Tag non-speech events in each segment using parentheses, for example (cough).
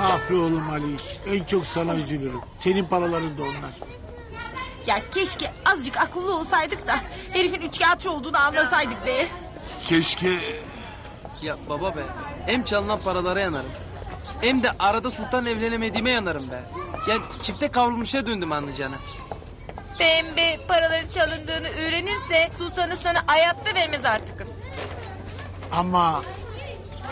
Ah be oğlum Aliş. En çok sana üzülürüm. Senin paraların da onlar. Ya keşke azıcık akıllı olsaydık da herifin üçkağıtçı olduğunu anlasaydık be. Keşke... Ya baba be. Hem çalınan paralara yanarım. Hem de arada sultan evlenemediğime yanarım be. Ya çifte kavrulmuşa döndüm anlayacağına. Pembe paraları çalındığını öğrenirse sultanı sana hayatta vermez artık. Ama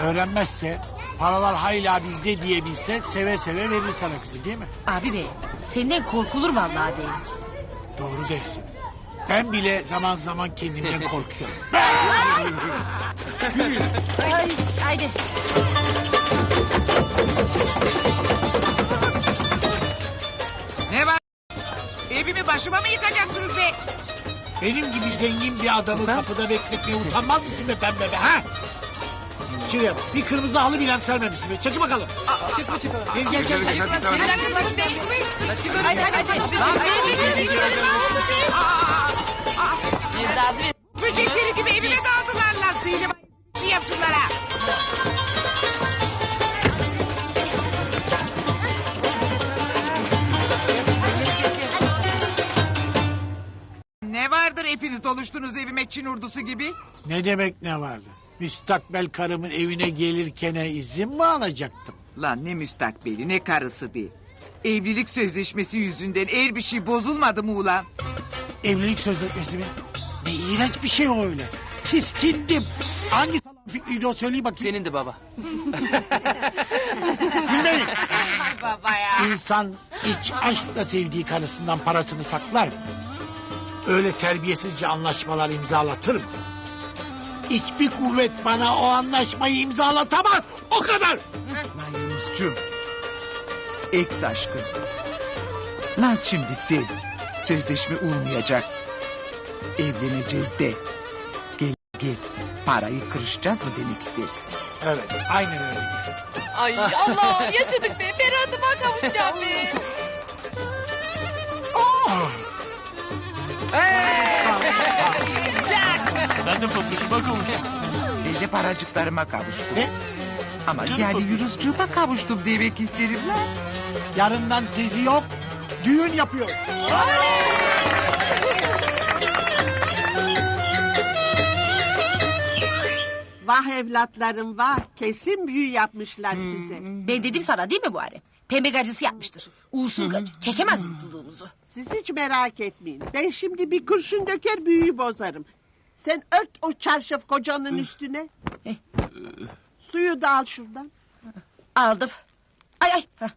öğrenmezse paralar hala bizde diye bilse seve seve verir sana kızı değil mi? Abi be senden korkulur vallahi be. Doğru dersin. Ben bile zaman zaman kendimden (laughs) korkuyorum. Ay, haydi. Ne var? Evimi başıma mı yıkacaksınız be? Benim gibi zengin bir adamı kapıda bekletmeye utanmaz mısın be pembe be ha? Şuraya bak bir kırmızı halı bile sermemişsin be. Çekil bakalım. Çıkma çıkma. Gel gel gel. gel. Hadi hadi. Evladım Böcekleri gibi evime dağıdılar lan sihirli şey yapsınlar ha. Ne vardır hepiniz doluştunuz evime Çin urdusu gibi? Ne demek ne vardı? Müstakbel karımın evine gelirken izin mi alacaktım? Lan ne müstakbeli ne karısı bir. Evlilik sözleşmesi yüzünden eğer bir şey bozulmadı mı ulan? Evlilik sözleşmesi mi? Ne iğrenç bir şey o öyle. Tiskindim. Hangi salak fikriydi o söyleyin bakayım. Senin de baba. (laughs) Gülmeyin. baba ya. İnsan iç aşkla sevdiği karısından parasını saklar mı? Öyle terbiyesizce anlaşmalar imzalatır mı? Hiçbir kuvvet bana o anlaşmayı imzalatamaz. O kadar. Lan Yunus'cum. Ex aşkın. Lan şimdi sen. Sözleşme olmayacak. Evleneceğiz de. Gel gel. Parayı kırışacağız mı demek istersin? Evet aynen öyle. Ay Allah yaşadık be. Ferhat'ıma kavuşacağım be. Ben de Fatoş'uma kavuştum. Ben de paracıklarıma kavuştum. Ne? Ama Canım yani bakıyorsun. Yunus'cuğuma kavuştum demek isterim lan. Yarından tezi yok. Düğün yapıyor. Vah evlatlarım vah. Kesin büyü yapmışlar size. Ben dedim sana değil mi bu are? Pembe gacısı yapmıştır. Uğursuz gacı. Çekemez mutluluğunuzu. Siz hiç merak etmeyin. Ben şimdi bir kurşun döker büyüyü bozarım. Sen ört o çarşaf kocanın üstüne. Eh. Suyu da al şuradan. Aldım. Ay ay. Hah.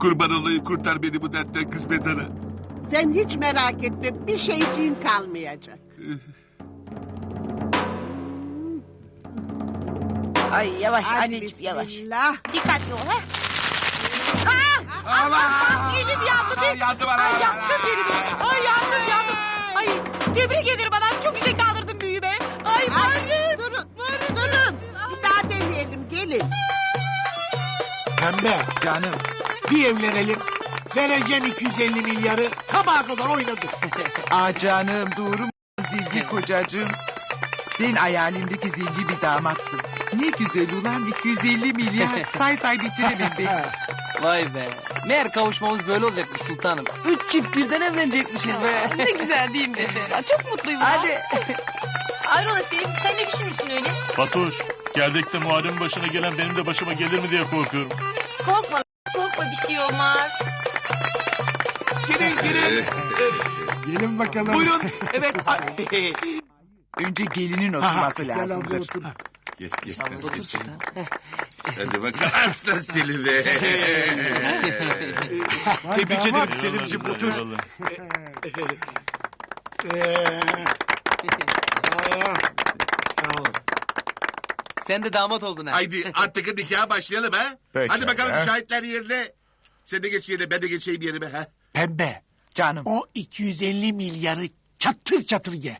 Kurban olayım kurtar beni bu dertten kısmet ana. Sen hiç merak etme. Bir şeyciğin kalmayacak. Ay yavaş Hadi anneciğim yavaş. bismillah. Dikkatli ol ha. Aa! Allah! Elim yandı be. yandı bana. Ay yaktın beni be. Ay yandım yandım. Ay tebrik ederim bana. Çok güzel kaldırdın büyü be. Ay Muharrem. Durun, durun. Bir daha deneyelim. Gelin. Pembe Canım bir evlenelim. Vereceğim 250 milyarı sabaha kadar oynadık. (laughs) Ah canım doğru mu zilgi kocacığım? Sen hayalindeki zilgi bir damatsın. Ne güzel ulan 250 milyar. (laughs) Say say bitiremem be. Vay be. Meğer kavuşmamız böyle olacakmış sultanım. Üç çift birden evlenecekmişiz be. (laughs) Ne güzel değil mi be Ferhat? Çok mutluyum. Hadi. Ayrola Selim sen ne düşünürsün öyle? Fatoş, geldikte Muharrem'in başına gelen benim de başıma gelir mi diye korkuyorum. Korkma korkma bir şey olmaz. Girin girin. Gelin bakalım. Buyurun. Evet. (laughs) Önce gelinin oturması lazımdır. Gel gel. Otur sultan. Hadi bakalım. Aslan seni be. Tebrik ederim Selim'ciğim otur. Sağ olun. Sen de damat oldun ha. Haydi artık nikaha başlayalım ha. Peki, Hadi bakalım ha. şahitler yerine. Sen de geç yerine ben de geçeyim yerime ha. Pembe Canım o 250 milyarı çatır çatır ye.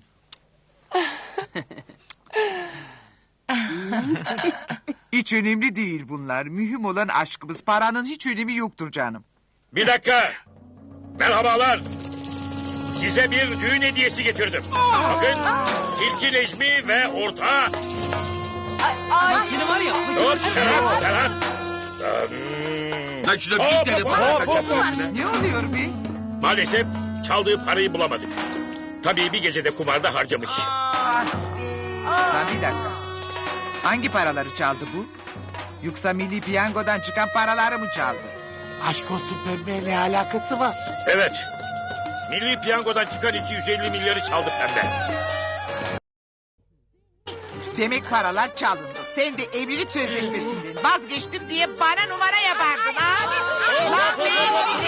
(laughs) (laughs) hiç önemli değil bunlar. Mühim olan aşkımız. Paranın hiç önemi yoktur canım. Bir dakika. Merhabalar. Size bir düğün hediyesi getirdim. Bakın Tilki Necmi ve ortağı Dur Serhat, Serhat. Hmm. Lan şuna Hop, bir tane hop, para hop. Ne oluyor be? Maalesef çaldığı parayı bulamadık. Tabii bir gecede kumarda harcamış. Lan bir dakika. Hangi paraları çaldı bu? Yoksa milli piyangodan çıkan paraları mı çaldı? Aşk olsun pembe ne alakası var? Evet. Milli piyangodan çıkan 250 milyarı çaldık hem de. Demek paralar çalındı. Sen de evlilik sözleşmesinden vazgeçtim diye bana numara yapardın ha? Lan ben şimdi